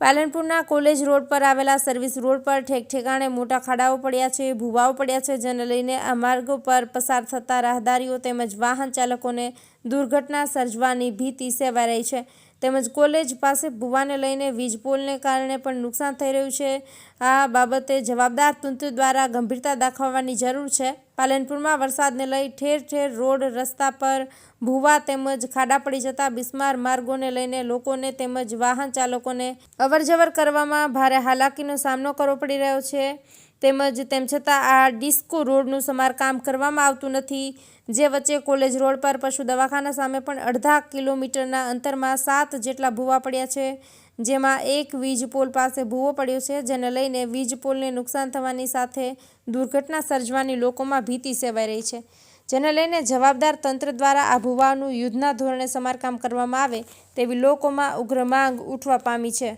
પાલનપુરના college road પર આવેલા service road પર ઠેક ઠેકાણે મોટા ખાડાઓ પડ્યા છે, ભૂવાઓ પડ્યા છે, જેને લઈને આ માર્ગો પર પસાર થતા રાહદારીઓ તેમજ વાહન ચાલકોને દુર્ઘટના સર્જવાની ભીતિ સેવાઈ રહી છે. તેમજ કોલેજ પાસે ભૂવાને લઈને વીજ પોલને કારણે પણ નુકસાન થઈ રહ્યું છે. આ બાબતે જવાબદાર તંત્ર દ્વારા ગંભીરતા દાખવવાની જરૂર છે. પાલનપુરમાં વરસાદને લઈ ઠેર ઠેર રોડ રસ્તા પર ભૂવા તેમજ ખાડા પડી જતા બિસ્માર માર્ગોને લઈને લોકોને તેમજ વાહન ચાલકોને અવરજવર કરવામાં ભારે હાલાકીનો સામનો કરવો પડી રહ્યો છે. તેમજ તેમ છતાં આ ડિસ્કો રોડનું સમારકામ કરવામાં આવતું નથી. જે વચ્ચે કોલેજ રોડ પર પશુ દવાખાના સામે પણ અડધા કિલોમીટરના અંતરમાં સાત જેટલા ભૂવા પડ્યા છે, જેમાં એક વીજ પોલ પાસે ભૂવો પડ્યો છે, જેને લઈને વીજ પોલને નુકસાન થવાની સાથે દુર્ઘટના સર્જવાની લોકોમાં ભીતિ સેવાઈ રહી છે. જેને લઈને જવાબદાર તંત્ર દ્વારા આ ભૂવાનું યુદ્ધના ધોરણે સમારકામ કરવામાં આવે તેવી લોકોમાં ઉગ્ર માંગ ઉઠવા પામી છે.